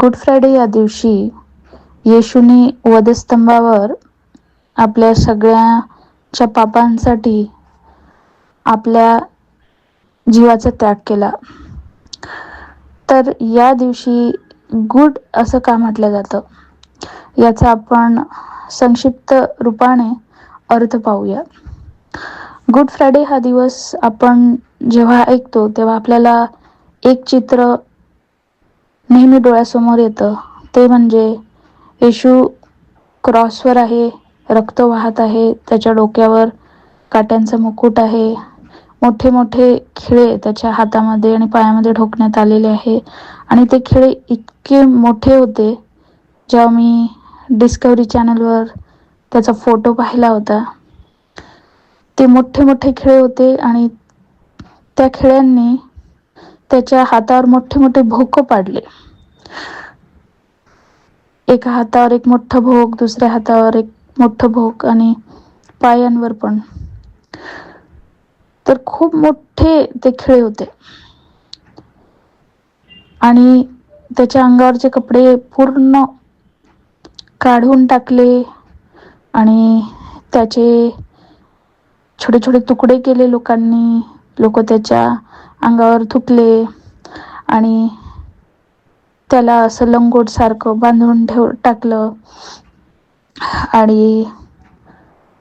Good Friday या दिवशी येशूनी वधस्तंभावर आपल्या सगळ्याच्या पापांसाठी आपल्या जीवाचा त्याग केला. तर या दिवशी गुड असं का म्हटलं जातं? याचा आपण संक्षिप्त रूपाने अर्थ पाहूया. गुड फ्रायडे हा दिवस आपण जेव्हा ऐकतो तेव्हा आपल्याला एक चित्र नेहमी डोळ्यासमोर येतं. ते म्हणजे येशू क्रॉसवर आहे रक्त वाहत आहे त्याच्या डोक्यावर काट्यांचा मुकुट आहे. मोठे मोठे खिळे त्याच्या हातामध्ये आणि पायामध्ये ठोकण्यात आलेले आहे. आणि ते खिळे इतके मोठे होते जेव्हा मी डिस्कवरी चॅनलवर त्याचा फोटो पाहिला होता. ते मोठे मोठे खिळे होते आणि त्या खिळ्यांनी त्याच्या हातावर मोठे मोठे भोक पाडले. एका हातावर एक मोठं भोक दुसऱ्या हातावर एक मोठं भोक आणि पायांवर पण. तर खूप मोठे ते खिळे होते. आणि त्याच्या अंगावरचे कपडे पूर्ण काढून टाकले आणि त्याचे छोटे छोटे तुकडे केले लोकांनी. लोक त्याच्या अंगावर थुकले आणि त्याला असं लंगोट सारखं बांधून ठेव टाकलं. आणि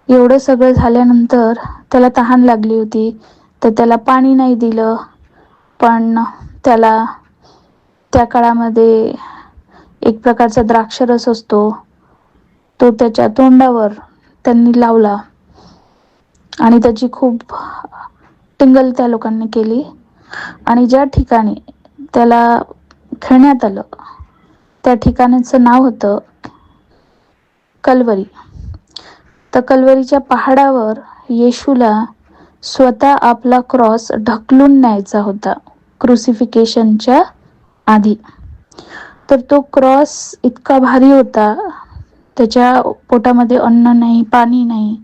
एवढं सगळं झाल्यानंतर त्याला तहान लागली होती तर त्याला पाणी नाही दिलं. पण त्याला त्या काळामध्ये एक प्रकारचा द्राक्षरस असतो तो त्याच्या तोंडावर त्यांनी लावला. आणि त्याची खूप टिंगल त्या लोकांनी केली आणि ज्या ठिकाणी त्याला खेळण्यात आलं त्या ठिकाणाचं नाव होतं कलवरी. तर कलवरीच्या पहाडावर येशूला स्वतः आपला क्रॉस ढकलून न्यायचा होता क्रुसिफिकेशनच्या आधी. तर तो क्रॉस इतका भारी होता त्याच्या पोटामध्ये अन्न नाही पाणी नाही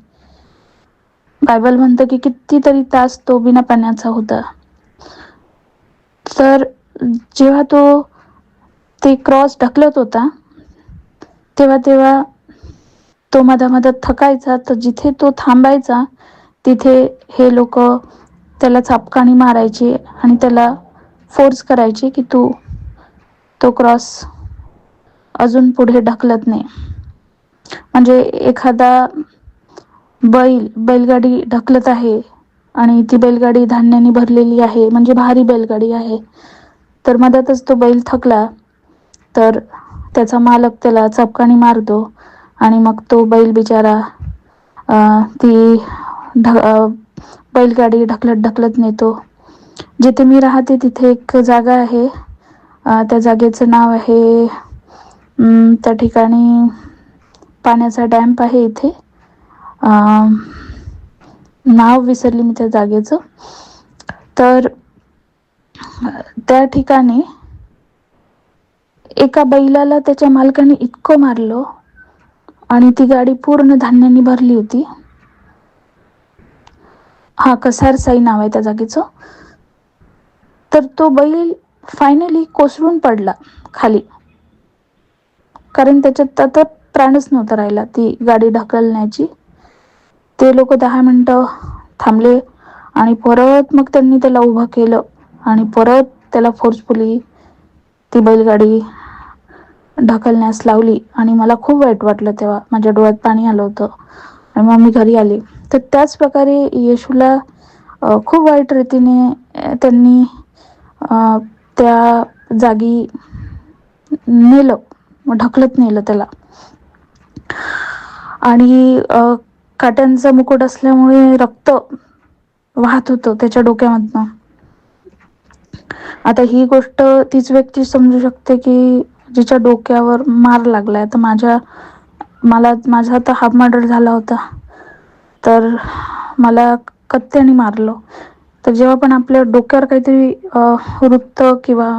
बायबल म्हणतं की कितीतरी तास तो बिना पाण्याचा होता. तर जेव्हा तो ते क्रॉस ढकलत होता तेव्हा तेव्हा तो मधामधात थकायचा तर जिथे तो थांबायचा तिथे हे लोक त्याला चापकाणी मारायचे आणि त्याला फोर्स करायचे की तू तो क्रॉस अजून पुढे ढकलत नाही. म्हणजे एखादा बैल बैलगाडी ढकलत आहे आणि ती बैलगाडी धान्याने भरलेली आहे म्हणजे भारी बैलगाडी आहे. तर मधातच तो बैल थकला तर त्याचा मालक त्याला चपकानी मारतो आणि मग तो बैल बिचारा ती ढ बैलगाडी ढकलत ढकलत नेतो. जिथे मी राहते तिथे एक जागा आहे त्या जागेचं नाव आहे त्या ठिकाणी पाण्याचा डॅम्प आहे इथे. नाव विसरली मी त्या जागेचं. तर त्या ठिकाणी एका बैलाला त्याच्या मालकाने इतकं मारलं आणि ती गाडी पूर्ण धान्याने भरली होती. हा कसार साई नाव आहे त्या जागेचं. तर तो बैल फायनली कोसळून पडला खाली. कारण त्याच्यात आता प्राणच नव्हता राहिला ती गाडी ढकलण्याची. ते लोक दहा मिनटं थांबले आणि परत मग त्यांनी त्याला उभं केलं. आणि परत त्याला फोर्सफुली ती बैलगाडी ढकलण्यास लावली. आणि मला खूप वाईट वाटलं तेव्हा. माझ्या डोळ्यात पाणी आलं होतं. आणि मग मी घरी आले. तर त्याच प्रकारे येशूला खूप वाईट रीतीने त्यांनी त्या जागी नेलं. ढकलत नेलं त्याला. आणि काट्यांचा मुकुट असल्यामुळे रक्त वाहत होतं त्याच्या डोक्यामधनं. आता ही गोष्ट तीच व्यक्ती समजू शकते की जिच्या डोक्यावर मार लागलाय. तर माझ्या मला माझा आता हाफ मर्डर झाला होता. तर मला कत्त्याने मारलं. तर जेव्हा पण आपल्या डोक्यावर काहीतरी वृत्त किंवा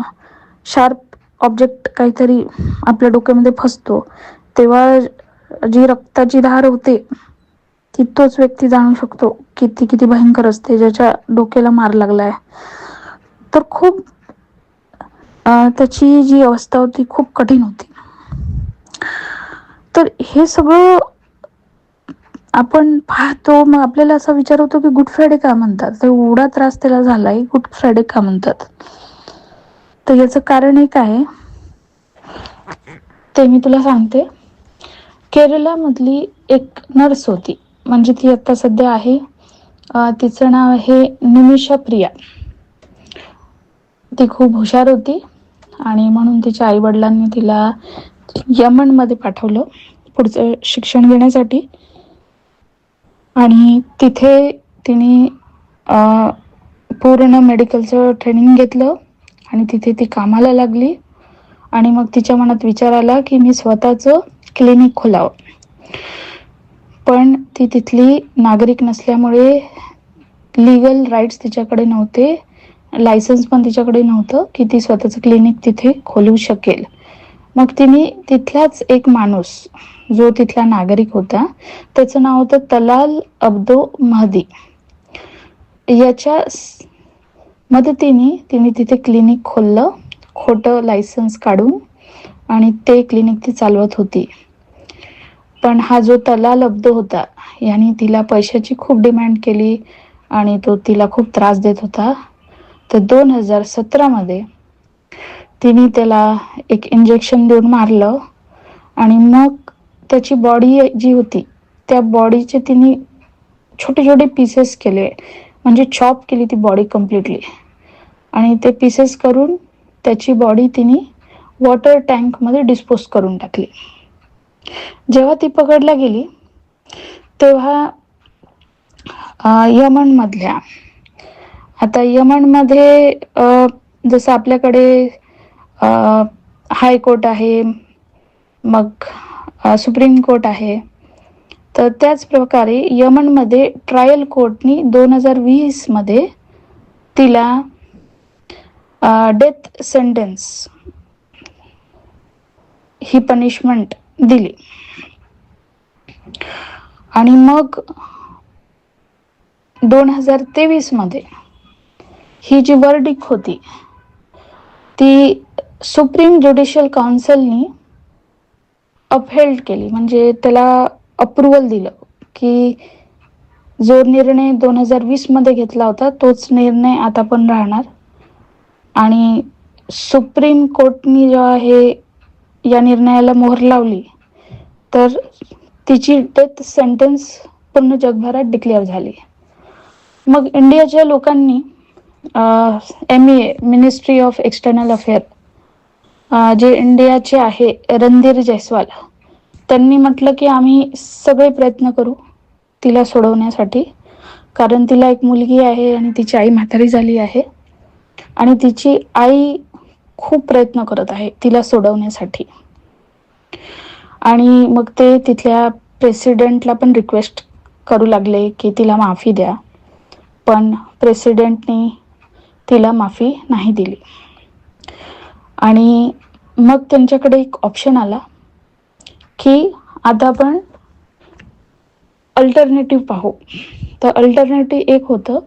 शार्प ऑब्जेक्ट काहीतरी आपल्या डोक्यामध्ये फसतो तेव्हा जी रक्ताची धार होते ती तोच व्यक्ती जाणू शकतो की ती किती भयंकर असते ज्याच्या डोक्याला मार लागलाय. तर खूप त्याची जी अवस्था होती खूप कठीण होती. तर हे सगळं आपण पाहतो मग आपल्याला असा विचार होतो की गुड फ्रायडे का म्हणतात? तर एवढा त्रास त्याला झालाय गुड फ्रायडे का म्हणतात? तर याचं कारण एक आहे ते मी तुला सांगते. केरलामधली एक नर्स होती. म्हणजे ती आता सध्या आहे. तिचं नाव आहे निमिषा प्रिया. ती खूप हुशार होती आणि म्हणून तिच्या आई वडिलांनी तिला यमनमध्ये पाठवलं पुढचं शिक्षण घेण्यासाठी. आणि तिथे तिने पूर्ण मेडिकलचं ट्रेनिंग घेतलं आणि तिथे ती कामाला लागली. आणि मग तिच्या मनात विचार आला की मी स्वतःचं क्लिनिक खोलावं. पण ती तिथली नागरिक नसल्यामुळे लिगल राईट्स तिच्याकडे नव्हते. लायसन्स पण तिच्याकडे नव्हतं की ती स्वतःचं क्लिनिक तिथे खोलू शकेल. मग तिने तिथलाच एक माणूस जो तिथला नागरिक होता त्याचं नाव होतं तलाल अब्दो महदी. याच्या मदतीने तिने तिथे क्लिनिक खोललं खोटं लायसन्स काढून आणि ते क्लिनिक ती चालवत होती. पण हा जो तला लब्ध होता याने तिला पैशाची खूप डिमांड केली आणि तो तिला खूप त्रास देत होता. तर दोन हजार सतरामध्ये तिने त्याला एक इंजेक्शन देऊन मारलं आणि मग त्याची बॉडी जी होती त्या बॉडीचे तिने छोटे छोटे पीसेस केले म्हणजे चॉप केली ती बॉडी कम्प्लिटली आणि ते पीसेस करून त्याची बॉडी तिने वॉटर टँकमध्ये डिस्पोज करून टाकली. जेव्हा ती पकडल्या गेली तेव्हा यमनमधल्या आता यमनमध्ये जसं आपल्याकडे हायकोर्ट आहे मग सुप्रीम कोर्ट आहे तर त्याच प्रकारे यमनमध्ये ट्रायल कोर्टनी दोन हजार वीसमध्ये तिला डेथ सेंटेन्स ही पनिशमेंट दिली. आणि मग दोन हजार तेवीसमध्ये ही जी वर्डिक होती ती सुप्रीम ज्युडिशियल काउन्सिलनी अपहेल्ड केली. म्हणजे त्याला अप्रुव्हल दिलं की जो निर्णय दोन हजार वीसमध्ये घेतला होता तोच निर्णय आता पण राहणार. आणि सुप्रीम कोर्टनी जेव्हा हे या निर्णयाला मोहर लावली. तर तिची डेथ सेंटेन्स पूर्ण जगभरात डिक्लेअर झाली. मग इंडियाच्या लोकांनी M A ministry of external affair जे इंडियाचे आहे रणधीर जयस्वाल त्यांनी म्हटलं की आम्ही सगळे प्रयत्न करू तिला सोडवण्यासाठी. कारण तिला एक मुलगी आहे आणि तिची आई म्हातारी झाली आहे. आणि तिची आई खूप प्रयत्न करत आहे तिला सोडवण्यासाठी. आणि मग ते तिथल्या प्रेसिडेंटला पण रिक्वेस्ट करू लागले की तिला माफी द्या. पण प्रेसिडेंटने तिला माफी नाही दिली. आणि मग त्यांच्याकडे एक ऑप्शन आला की आता आपण अल्टरनेटिव्ह पाहू. तर अल्टरनेटिव्ह एक होतं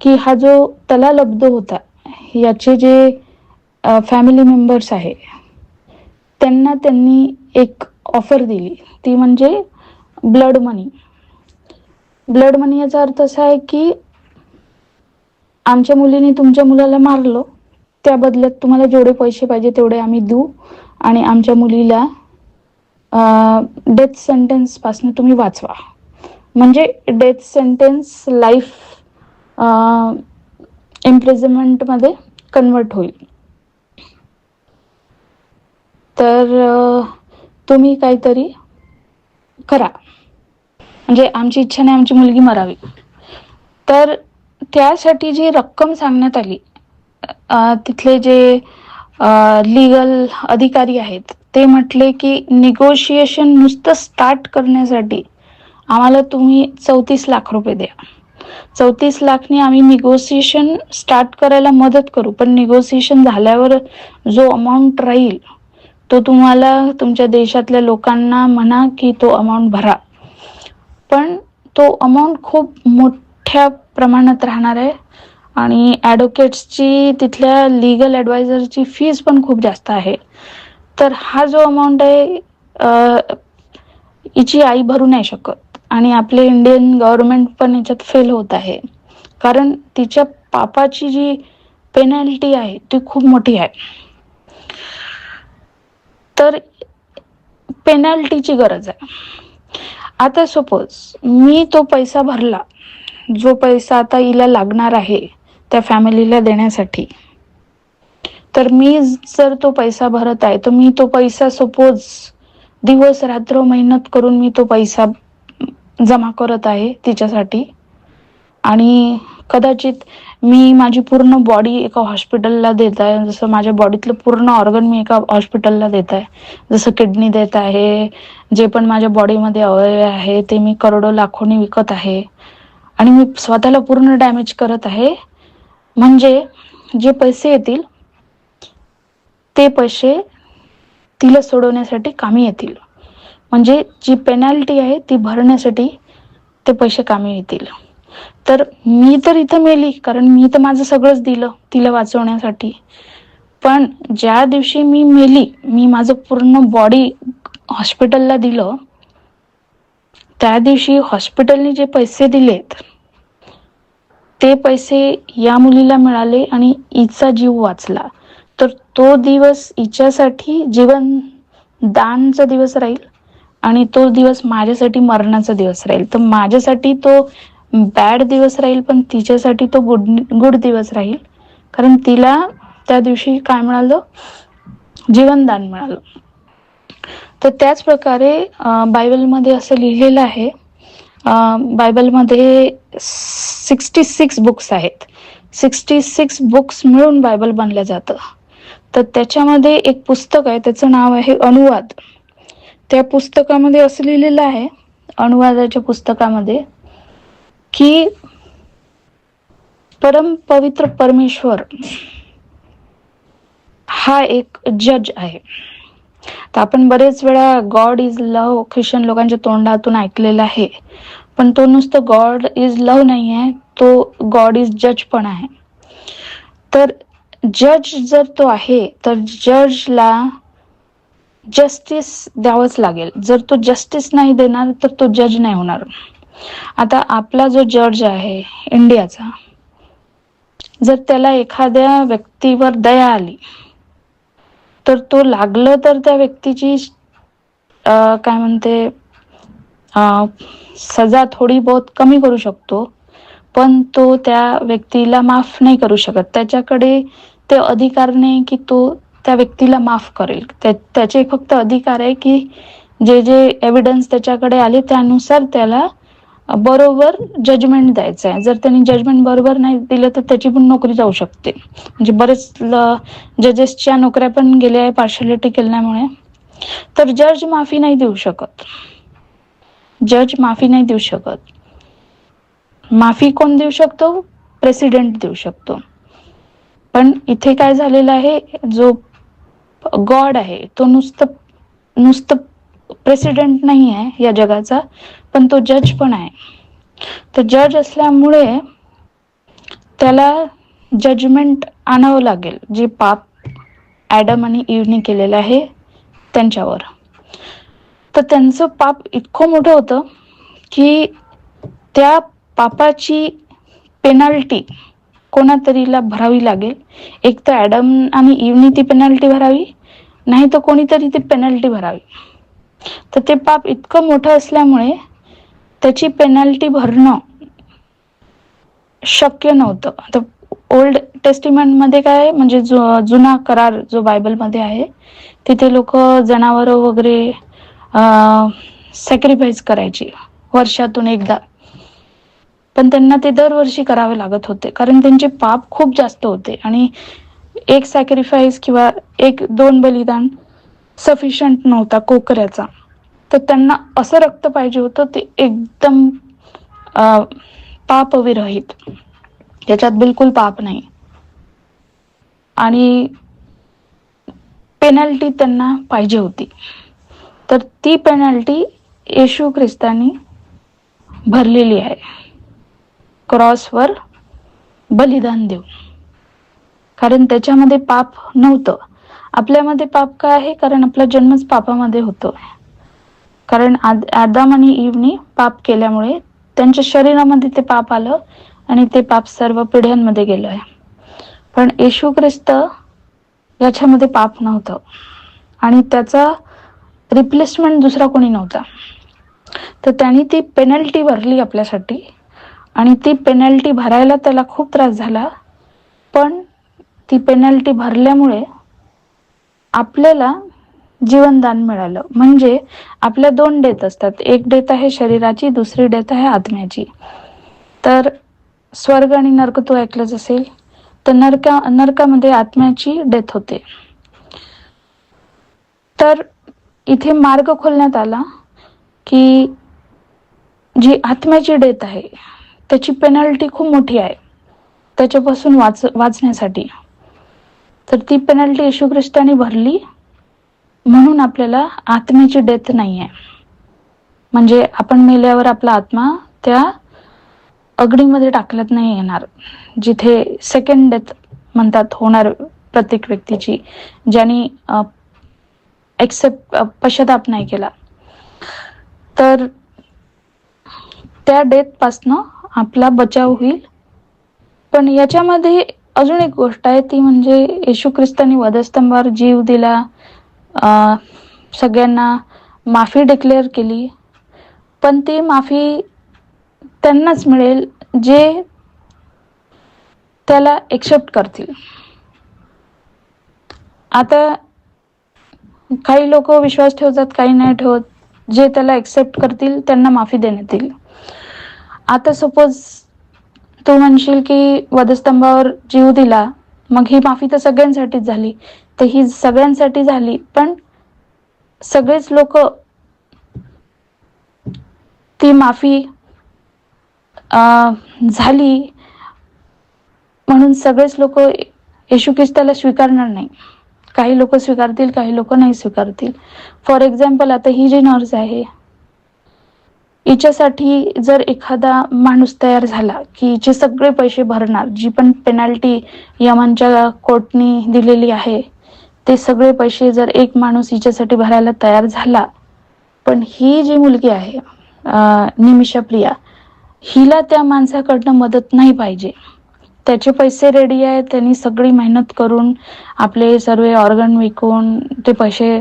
की हा जो तलालब्ध होता याचे जे फॅमिली मेंबर्स आहे. त्यांना त्यांनी एक ऑफर दिली. ती म्हणजे ब्लड मनी ब्लड मनी याचा अर्थ असा आहे की आमच्या मुलीने तुमच्या मुलाला मारलं त्या बदल्यात तुम्हाला जेवढे पैसे पाहिजे तेवढे आम्ही देऊ आणि आमच्या मुलीला डेथ सेंटेन्सपासून तुम्ही वाचवा. म्हणजे डेथ सेंटेन्स लाईफ इम्प्रेझमेंटमध्ये कन्वर्ट होईल. तर तुम्ही काहीतरी करा. म्हणजे आमची इच्छा नाही आमची मुलगी मरावी. तर त्यासाठी जी रक्कम सांगण्यात आली तिथले जे लीगल अधिकारी आहेत ते म्हटले की निगोशिएशन नुसतं स्टार्ट करण्यासाठी आम्हाला तुम्ही चौतीस लाख रुपये द्या. चौतीस लाखने आम्ही निगोसिएशन स्टार्ट करायला मदत करू पण निगोसिएशन झाल्यावर जो अमाऊंट राहील तो तुम्हाला तुमच्या देशातल्या लोकांना म्हणा की तो अमाऊंट भरा. पण तो अमाऊंट खूप मोठ्या प्रमाणात राहणार आहे आणि ॲडव्होकेट्सची तिथल्या लिगल ॲडवायझरची फीज पण खूप जास्त आहे. तर हा जो अमाऊंट आहे हिची आई भरू नाही शकत आणि आपले इंडियन गव्हर्नमेंट पण याच्यात फेल होत आहे. कारण तिच्या पापाची जी पेनल्टी आहे ती खूप मोठी आहे. तर पेनाल्टीची गरज आहे. आता सपोज मी तो पैसा भरला जो पैसा आता हिला लागणार आहे त्या फॅमिलीला देण्यासाठी तर मी जर तो पैसा भरत आहे तर मी तो पैसा सपोज दिवस रात्र मेहनत करून मी तो पैसा जमा करत आहे तिच्यासाठी आणि कदाचित मी माझी पूर्ण बॉडी एका हॉस्पिटलला देत आहे. जसं माझ्या बॉडीतलं पूर्ण ऑर्गन मी एका हॉस्पिटलला देत आहे. जसं किडनी देत आहे जे पण माझ्या बॉडीमध्ये अवयव आहे ते मी करोडो लाखोनी विकत आहे. आणि मी स्वतःला पूर्ण डॅमेज करत आहे. म्हणजे जे पैसे येतील ते पैसे तिला सोडवण्यासाठी कामी येतील. म्हणजे जी पेनल्टी आहे ती भरण्यासाठी ते पैसे कामी येतील. तर मी तर इथं मेली कारण मी तर माझं सगळंच दिलं तिला वाचवण्यासाठी. पण ज्या दिवशी मी मेली मी माझं पूर्ण बॉडी हॉस्पिटलला दिलं त्या दिवशी हॉस्पिटलने जे पैसे दिलेत ते पैसे या मुलीला मिळाले आणि हिचा जीव वाचला. तर तो दिवस हिच्यासाठी जीवन दानचा दिवस राहील आणि तो दिवस माझ्यासाठी मरणाचा दिवस राहील. तर माझ्यासाठी तो बॅड दिवस राहील पण तिच्यासाठी तो गुड गुड दिवस राहील. कारण तिला त्या दिवशी काय मिळालं? जीवनदान मिळालं. तर त्याच प्रकारे बायबलमध्ये असं लिहिलेलं आहे बायबलमध्ये सिक्स्टी सिक्स बुक्स आहेत. सिक्स्टी सिक्स बुक्स मिळून बायबल बनलं जातं. तर त्याच्यामध्ये एक पुस्तक आहे त्याचं नाव आहे अनुवाद. त्या पुस्तकामध्ये असं लिहिलेलं आहे अनुवादाच्या पुस्तकामध्ये की परम पवित्र परमेश्वर हा एक जज आहे. तर आपण बरेच वेळा गॉड इज लव्ह ख्रिश्चन लोकांच्या तोंडातून ऐकलेलं आहे. पण तो नुसतं गॉड इज लव्ह नाही आहे तो गॉड इज जज पण आहे. तर जज जर तो आहे तर जजला जस्टिस द्यावंच लागेल. जर तो जस्टिस नाही देणार तर तो जज नाही होणार. आता आपला जो जज आहे इंडियाचा जर त्याला एखाद्या व्यक्तीवर दया आली तर तो लागलं तर त्या व्यक्तीची काय म्हणते सजा थोडी बहुत कमी करू शकतो पण तो त्या व्यक्तीला माफ नाही करू शकत. त्याच्याकडे ते अधिकार नाही की तो त्या व्यक्तीला माफ करेल. त्याचे फक्त अधिकार आहे की जे जे एव्हिडन्स त्याच्याकडे आले त्यानुसार त्याला बरोबर जजमेंट द्यायचं आहे जर त्यांनी जजमेंट बरोबर नाही दिलं तर त्याची पण नोकरी जाऊ शकते. म्हणजे बरेच जजेसच्या नोकऱ्या पण गेल्या आहे पार्शलिटी केल्यामुळे. तर जज माफी नाही देऊ शकत. जज माफी नाही देऊ शकत. माफी कोण देऊ शकतो? प्रेसिडेंट देऊ शकतो. पण इथे काय झालेलं आहे? जो गॉड आहे तो नुसतं नुसतं प्रेसिडेंट नाही आहे या जगाचा. पण तो जज पण आहे. तर जज असल्यामुळे त्याला जजमेंट आणावं लागेल. जे पाप ॲडम आणि इव्हनी केलेलं आहे त्यांच्यावर. तर त्यांचं पाप इतकं मोठं होतं की त्या पापाची पेनाल्टी कोणातरीला भरावी लागेल. एक तर ॲडम आणि इव्हनी ती पेनल्टी भरावी नाही तर कोणीतरी ती पेनल्टी भरावी. तर ते पाप इतकं मोठं असल्यामुळे त्याची पेनल्टी भरणं शक्य नव्हतं. आता ओल्ड टेस्टिमेंटमध्ये काय म्हणजे जो जुना करार जो बायबलमध्ये आहे तिथे लोक जनावर वगैरे सॅक्रिफाईस करायची वर्षातून एकदा. पण त्यांना ते दरवर्षी करावे लागत होते. कारण त्यांचे पाप खूप जास्त होते. आणि एक सॅक्रिफाईस किंवा एक दोन बलिदान सफिशियंट नव्हता कोकऱ्याचा. तर त्यांना असं रक्त पाहिजे होतं ते एकदम पापविरहित. याच्यात बिलकुल पाप नाही. आणि पेनल्टी त्यांना पाहिजे होती. तर ती पेनल्टी येशू ख्रिस्तानी भरलेली आहे. क्रॉसवर बलिदान देऊन. कारण त्याच्यामध्ये पाप नव्हतं. आपल्यामध्ये पाप काय आहे? कारण आपला जन्मच पापामध्ये होतो. कारण आदाम आणि इवनी पाप केल्यामुळे त्यांच्या शरीरामध्ये ते पाप आलं आणि ते पाप सर्व पिढ्यांमध्ये गेलं आहे. पण येशू ख्रिस्त याच्यामध्ये पाप नव्हतं. आणि त्याचा रिप्लेसमेंट दुसरा कोणी नव्हता. तर त्यांनी ती पेनल्टी भरली आपल्यासाठी. आणि ती पेनल्टी भरायला त्याला खूप त्रास झाला. पण ती पेनल्टी भरल्यामुळे आपल्याला जीवनदान मिळालं. म्हणजे आपल्या दोन डेथ असतात. एक डेथ आहे शरीराची दुसरी डेथ आहे आत्म्याची. तर स्वर्ग आणि नर्क तू ऐकलंच असेल तर नरका नरकामध्ये आत्म्याची डेथ होते. तर इथे मार्ग खोलण्यात आला की जी आत्म्याची डेथ आहे त्याची पेनल्टी खूप मोठी आहे त्याच्यापासून वाच वाचण्यासाठी. तर ती पेनल्टी येशू ख्रिस्ताने भरली. म्हणून आपल्याला आत्म्याची डेथ नाही आहे म्हणजे आपण मेल्यावर आपला आत्मा त्या अग्नीमध्ये टाकल्यात नाही येणार. जिथे सेकंड डेथ म्हणतात होणार प्रत्येक व्यक्तीची ज्यांनी एक्सेप्ट पश्चाताप नाही केला. तर त्या डेथपासनं आपला बचाव होईल. पण याच्यामध्ये अजून एक गोष्ट आहे ती म्हणजे येशू ख्रिस्तानी वधस्तंभावर जीव दिला. सगळ्यांना माफी डिक्लेअर केली. पण ती माफी त्यांनाच मिळेल जे त्याला एक्सेप्ट करतील. आता काही लोक विश्वास ठेवतात काही नाही ठेवत. जे त्याला एक्सेप्ट करतील त्यांना माफी देण्यात येईल. आता सपोज तू म्हणशील की वधस्तंभावर जीव दिला मग ही माफी तर सगळ्यांसाठीच झाली. तर ही सगळ्यांसाठी झाली. पण सगळेच लोक ती माफी झाली म्हणून सगळेच लोक येशू ख्रिस्ताला स्वीकारणार नाही. काही लोक स्वीकारतील काही लोक नाही स्वीकारतील. फॉर एक्झाम्पल आता ही जी नर्स आहे हिच्यासाठी जर एखादा माणूस तयार झाला की हिचे सगळे पैसे भरणार जी पण पेनल्टी यमनच्या कोर्टनी दिलेली आहे ते सगळे पैसे जर एक माणूस हिच्यासाठी भरायला तयार झाला पण ही जी मुलगी आहे निमिषा प्रिया हिला त्या माणसाकडनं मदत नाही पाहिजे. त्याचे पैसे रेडी आहे त्यांनी सगळी मेहनत करून आपले सर्व ऑर्गन विकून ते पैसे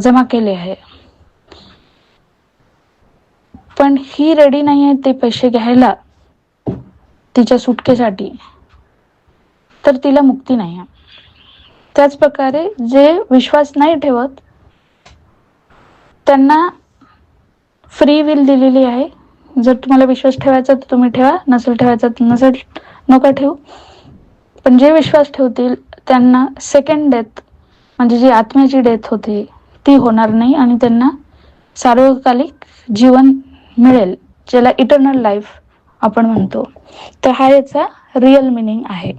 जमा केले आहे. पण ही रेडी नाही आहे ते पैसे घ्यायला तिच्या सुटकेसाठी. तर तिला मुक्ती नाही आहे. त्याच प्रकारे जे विश्वास नाही ठेवत त्यांना फ्री विल दिलेली आहे. जर तुम्हाला विश्वास ठेवायचा तर तुम्ही ठेवा नसेल ठेवायचा तर नसेल नका ठेवू. पण जे विश्वास ठेवतील त्यांना सेकंड डेथ म्हणजे जी आत्म्याची डेथ होते ती होणार नाही आणि त्यांना सार्वकालिक जीवन मिळेल ज्याला इटर्नल लाईफ आपण म्हणतो. तर हा याचा रिअल मिनिंग आहे.